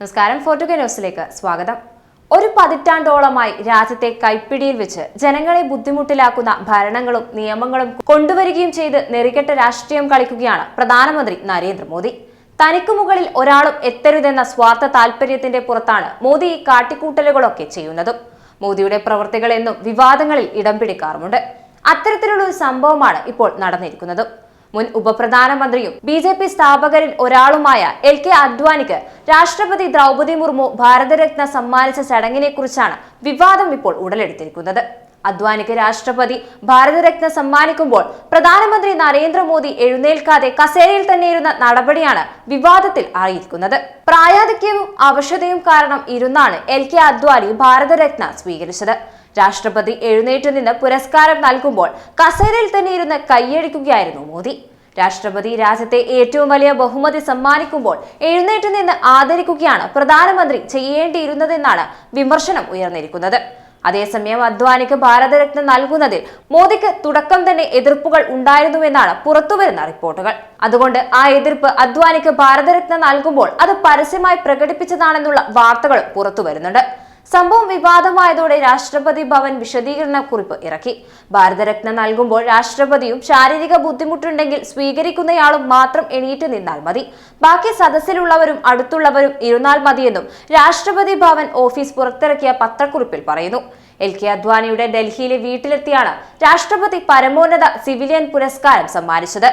നമസ്കാരം ഫോർട്ടുഗ ന്യൂസിലേക്ക് സ്വാഗതം. ഒരു പതിറ്റാണ്ടോളമായി രാജ്യത്തെ കൈപ്പിടിയിൽ വെച്ച് ജനങ്ങളെ ബുദ്ധിമുട്ടിലാക്കുന്ന ഭരണങ്ങളും നിയമങ്ങളും കൊണ്ടുവരികയും ചെയ്ത് നെറികെട്ട രാഷ്ട്രീയം കളിക്കുകയാണ് പ്രധാനമന്ത്രി നരേന്ദ്രമോദി. തനിക്ക് മുകളിൽ ഒരാളും എത്തരുതെന്ന സ്വാർത്ഥ താല്പര്യത്തിന്റെ പുറത്താണ് മോദി ഈ കാട്ടിക്കൂട്ടലുകളൊക്കെ ചെയ്യുന്നതും. മോദിയുടെ പ്രവർത്തികൾ എന്നും വിവാദങ്ങളിൽ ഇടം പിടിക്കാറുമുണ്ട്. അത്തരത്തിലുള്ള ഒരു സംഭവമാണ് ഇപ്പോൾ നടന്നിരിക്കുന്നതും. മുൻ ഉപപ്രധാനമന്ത്രിയും ബി ജെ പി സ്ഥാപകരിൽ ഒരാളുമായ എൽ കെ അദ്വാനിക്ക് രാഷ്ട്രപതി ദ്രൗപദി മുർമു ഭാരതരത്ന സമ്മാനിച്ച ചടങ്ങിനെ കുറിച്ചാണ് വിവാദം ഇപ്പോൾ ഉടലെടുത്തിരിക്കുന്നത്. അദ്വാനിക്ക് രാഷ്ട്രപതി ഭാരതരത്ന സമ്മാനിക്കുമ്പോൾ പ്രധാനമന്ത്രി നരേന്ദ്രമോദി എഴുന്നേൽക്കാതെ കസേരയിൽ തന്നെ ഇരുന്ന നടപടിയാണ് വിവാദത്തിൽ അറിയിക്കുന്നത്. പ്രായാധിക്യവും അവശതയും കാരണം ഇരുന്നാണ് എൽ കെ അദ്വാനി ഭാരതരത്ന സ്വീകരിച്ചത്. രാഷ്ട്രപതി എഴുന്നേറ്റ് നിന്ന് പുരസ്കാരം നൽകുമ്പോൾ കസേരയിൽ തന്നെ ഇരുന്ന് കൈയടിക്കുകയായിരുന്നു മോദി. രാഷ്ട്രപതി രാജ്യത്തെ ഏറ്റവും വലിയ ബഹുമതി സമ്മാനിക്കുമ്പോൾ എഴുന്നേറ്റ് നിന്ന് ആദരിക്കുകയാണ് പ്രധാനമന്ത്രി ചെയ്യേണ്ടിയിരുന്നതെന്നാണ് വിമർശനം ഉയർന്നിരിക്കുന്നത്. അതേസമയം അദ്വാനിക്ക് ഭാരതരത്ന നൽകുന്നതിൽ മോദിക്ക് തുടക്കം തന്നെ എതിർപ്പുകൾ ഉണ്ടായിരുന്നുവെന്നാണ് പുറത്തുവരുന്ന റിപ്പോർട്ടുകൾ. അതുകൊണ്ട് ആ എതിർപ്പ് അദ്വാനിക്ക് ഭാരതരത്ന നൽകുമ്പോൾ അത് പരസ്യമായി പ്രകടിപ്പിച്ചതാണെന്നുള്ള വാർത്തകൾ പുറത്തുവരുന്നുണ്ട്. സംഭവം വിവാദമായതോടെ രാഷ്ട്രപതി ഭവൻ വിശദീകരണ കുറിപ്പ് ഇറക്കി. ഭാരതരത്ന നൽകുമ്പോൾ രാഷ്ട്രപതിയും ശാരീരിക ബുദ്ധിമുട്ടുണ്ടെങ്കിൽ സ്വീകരിക്കുന്നയാളും മാത്രം എണീറ്റ് നിന്നാൽ മതി. ബാക്കി സദസ്സിലുള്ളവരും അടുത്തുള്ളവരും ഇരുന്നാൽ മതിയെന്നും രാഷ്ട്രപതി ഭവൻ ഓഫീസ് പുറത്തിറക്കിയ പത്രക്കുറിപ്പിൽ പറയുന്നു. എൽ കെ അദ്വാനിയുടെ ഡൽഹിയിലെ വീട്ടിലെത്തിയാണ് രാഷ്ട്രപതി പരമോന്നത സിവിലിയൻ പുരസ്കാരം സമ്മാനിച്ചത്.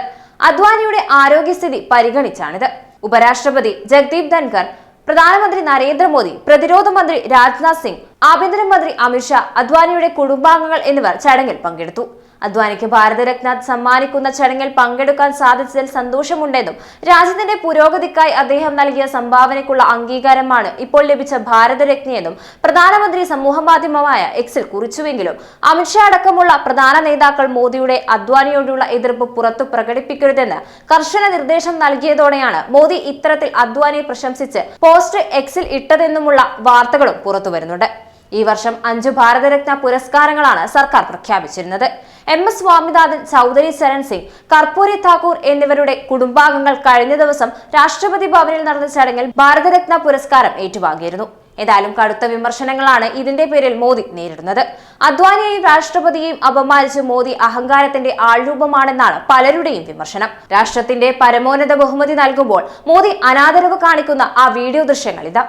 അദ്വാനിയുടെ ആരോഗ്യസ്ഥിതി പരിഗണിച്ചാണിത്. ഉപരാഷ്ട്രപതി ജഗ്ദീപ് ധൻഖർ പ്രധാനമന്ത്രി നരേന്ദ്രമോദി പ്രതിരോധ മന്ത്രി രാജ്നാഥ് സിംഗ് ആഭ്യന്തരമന്ത്രി അമിത്ഷാ അദ്വാനിയുടെ കുടുംബാംഗങ്ങൾ എന്നിവർ ചടങ്ങിൽ പങ്കെടുത്തു. അദ്വാനിക്ക് ഭാരതരത്ന സമ്മാനിക്കുന്ന ചടങ്ങിൽ പങ്കെടുക്കാൻ സാധിച്ചതിൽ സന്തോഷമുണ്ടെന്നും രാജ്യത്തിന്റെ പുരോഗതിക്കായി അദ്ദേഹം നൽകിയ സംഭാവനയ്ക്കുള്ള അംഗീകാരമാണ് ഇപ്പോൾ ലഭിച്ച ഭാരതരത്നയെന്നും പ്രധാനമന്ത്രി സമൂഹമാധ്യമമായ എക്സിൽ കുറിച്ചുവെങ്കിലും അമിത്ഷാ അടക്കമുള്ള പ്രധാന നേതാക്കൾ മോദിയുടെ അദ്വാനിയോടുള്ള എതിർപ്പ് പുറത്തു പ്രകടിപ്പിക്കരുതെന്ന് കർശന നിർദ്ദേശം നൽകിയതോടെയാണ് മോദി ഇത്തരത്തിൽ അദ്വാനിയെ പ്രശംസിച്ച് പോസ്റ്റ് എക്സിൽ ഇട്ടതെന്നുമുള്ള വാർത്തകളും പുറത്തുവരുന്നുണ്ട്. ഈ വർഷം അഞ്ചു ഭാരതരത്ന പുരസ്കാരങ്ങളാണ് സർക്കാർ പ്രഖ്യാപിച്ചിരുന്നത്. എം എസ് സ്വാമിനാഥൻ ചൗധരി ചരൺ സിംഗ് കർപ്പൂരി താക്കൂർ എന്നിവരുടെ കുടുംബാംഗങ്ങൾ കഴിഞ്ഞ ദിവസം രാഷ്ട്രപതി ഭവനിൽ നടന്ന ചടങ്ങിൽ ഭാരതരത്ന പുരസ്കാരം ഏറ്റുവാങ്ങിയിരുന്നു. ഏതായാലും കടുത്ത വിമർശനങ്ങളാണ് ഇതിന്റെ പേരിൽ മോദി നേരിടുന്നത്. അദ്വാനിയെയും രാഷ്ട്രപതിയെയും അപമാനിച്ച് മോദി അഹങ്കാരത്തിന്റെ ആൾരൂപമാണെന്നാണ് പലരുടെയും വിമർശനം. രാഷ്ട്രത്തിന്റെ പരമോന്നത ബഹുമതി നൽകുമ്പോൾ മോദി അനാദരവ് കാണിക്കുന്ന ആ വീഡിയോ ദൃശ്യങ്ങൾ ഇതാ